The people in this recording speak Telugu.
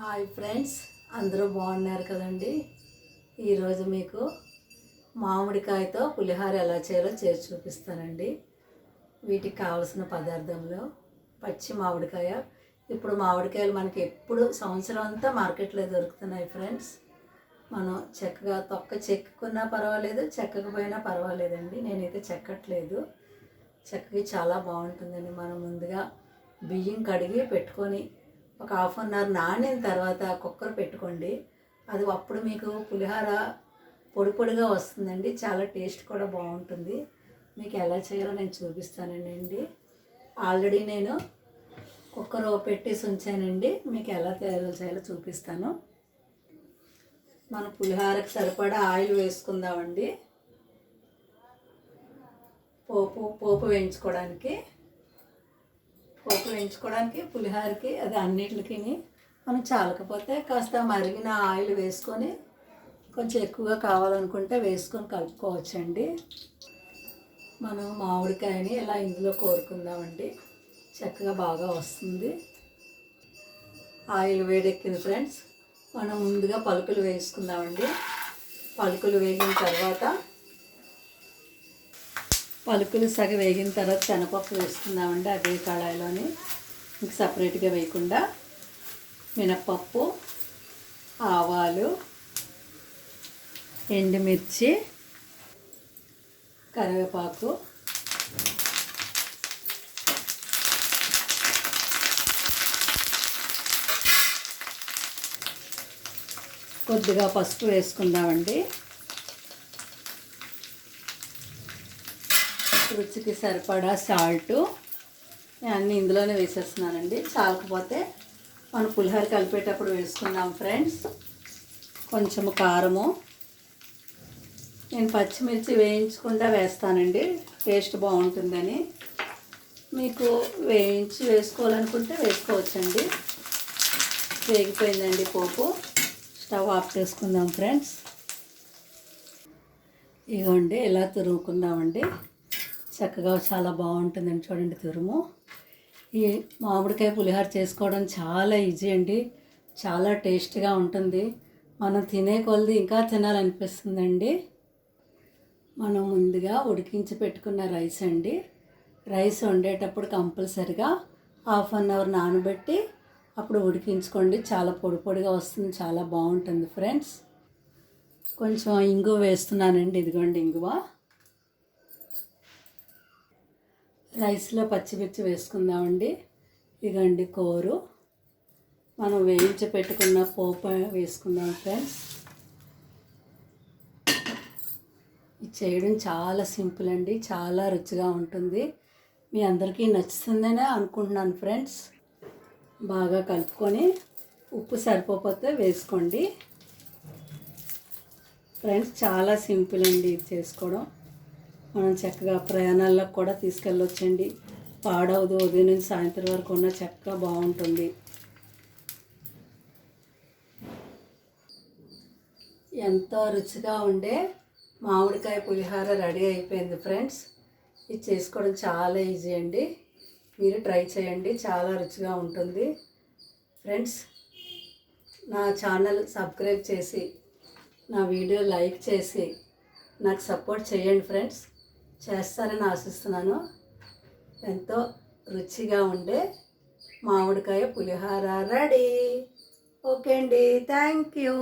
హాయ్ ఫ్రెండ్స్ అందరూ బాగున్నారు కదండి? ఈరోజు మీకు మామిడికాయతో పులిహోర ఎలా చేయాలో చేసి చూపిస్తానండి. వీటికి కావలసిన పదార్థంలో పచ్చి మామిడికాయ. ఇప్పుడు మామిడికాయలు మనకి ఎప్పుడు సంవత్సరం అంతా మార్కెట్లో దొరుకుతున్నాయి ఫ్రెండ్స్. మనం చక్కగా తొక్క చెక్కున్నా పర్వాలేదు చెక్కకపోయినా పర్వాలేదండి. నేనైతే చెక్కట్లేదు. చక్కగా చాలా బాగుంటుందండి. మనం ముందుగా బియ్యం కడిగి పెట్టుకొని ఒక హాఫ్ అన్ అవర్ నానిన తర్వాత కుక్కర్ పెట్టుకోండి. అది అప్పుడు మీకు పులిహోర పొడి పొడిగా వస్తుందండి. చాలా టేస్ట్ కూడా బాగుంటుంది. మీకు ఎలా చేయాలో నేను చూపిస్తానండి ఆల్రెడీ నేను కుక్కర్ పెట్టేసి ఉంచానండి. మీకు ఎలా తయారు చేయాలో చూపిస్తాను. మన పులిహోరకి సరిపడా ఆయిల్ వేసుకుందామండి. పోపు పోపు వేయించుకోవడానికి. వేయించుకోవడానికి పులిహోరకి అది అన్నిటికి మనం చాలకపోతే కాస్త మరిగిన ఆయిల్ వేసుకొని కొంచెం ఎక్కువగా కావాలనుకుంటే వేసుకొని కలుపుకోవచ్చండి. మనం మామిడికాయని ఇలా ఇందులో కోరుకుందామండి. చక్కగా బాగా వస్తుంది. ఆయిల్ వేడెక్కింది ఫ్రెండ్స్ మనం ముందుగా పలుకులు వేసుకుందామండి. పలుకులు వేగిన తర్వాత పలుకులు సగం వేగిన తర్వాత శనగపప్పు వేసుకుందామండి అదే కళాయిలోని. ఇంక సపరేట్గా వేయకుండా మినప్పప్పు ఆవాలు ఎండుమిర్చి కరివేపాకు కొద్దిగా పసుపు వేసుకుందామండి. రుచికి సరిపడా సాల్టు. నేను అన్నీ ఇందులోనే వేసేస్తున్నానండి. చాలకపోతే మనం పులిహోర కలిపేటప్పుడు వేసుకుందాం ఫ్రెండ్స్. కొంచెము కారము. నేను పచ్చిమిర్చి వేయించకుండా వేస్తానండి. టేస్ట్ బాగుంటుందని. మీకు వేయించి వేసుకోవాలనుకుంటే వేసుకోవచ్చండి. వేగిపోయిందండి పోపు. స్టవ్ ఆఫ్ చేసుకుందాం ఫ్రెండ్స్. ఇగోండి ఇలా తురుముకుందామండి. చక్కగా చాలా బాగుంటుందండి చూడండి తురుము. ఈ మామిడికాయ పులిహోర చేసుకోవడం చాలా ఈజీ అండి. చాలా టేస్ట్గా ఉంటుంది. మనం తినే కొలది ఇంకా తినాలనిపిస్తుందండి. మనం ముందుగా ఉడికించి పెట్టుకున్న రైస్ అండి. రైస్ వండేటప్పుడు కంపల్సరిగా హాఫ్ అన్ అవర్ నానబెట్టి అప్పుడు ఉడికించుకోండి. చాలా పొడి పొడిగా వస్తుంది. చాలా బాగుంటుంది ఫ్రెండ్స్. కొంచెం ఇంగువ వేస్తున్నానండి. ఇదిగోండి ఇంగువ. రైస్లో పచ్చిమిర్చి వేసుకుందామండి. ఇదండి కూరు. మనం వేయించి పెట్టుకున్న పోపు వేసుకుందాం ఫ్రెండ్స్. ఇది చేయడం చాలా సింపుల్ అండి. చాలా రుచిగా ఉంటుంది. మీ అందరికీ నచ్చుతుందనే అనుకుంటున్నాను ఫ్రెండ్స్. బాగా కలుపుకొని ఉప్పు సరిపోతే వేసుకోండి. ఫ్రెండ్స్ చాలా సింపుల్ అండి ఇది చేసుకోవడం. మనం చక్కగా ప్రయాణాలకు కూడా తీసుకెళ్ళొచ్చండి. పాడవదు ఉదయం నుంచి సాయంత్రం వరకు ఉన్న చక్కగా బాగుంటుంది. ఎంతో రుచిగా ఉండే మామిడికాయ పులిహోర రెడీ అయిపోయింది ఫ్రెండ్స్. ఇది చేసుకోవడం చాలా ఈజీ అండి. మీరు ట్రై చేయండి చాలా రుచిగా ఉంటుంది. ఫ్రెండ్స్ నా ఛానల్ సబ్స్క్రైబ్ చేసి నా వీడియో లైక్ చేసి నాకు సపోర్ట్ చేయండి ఫ్రెండ్స్. చేస్తారని ఆశిస్తున్నాను. ఎంతో రుచిగా ఉండే మామిడికాయ పులిహోర రెడీ. ఓకే అండి. Thank you.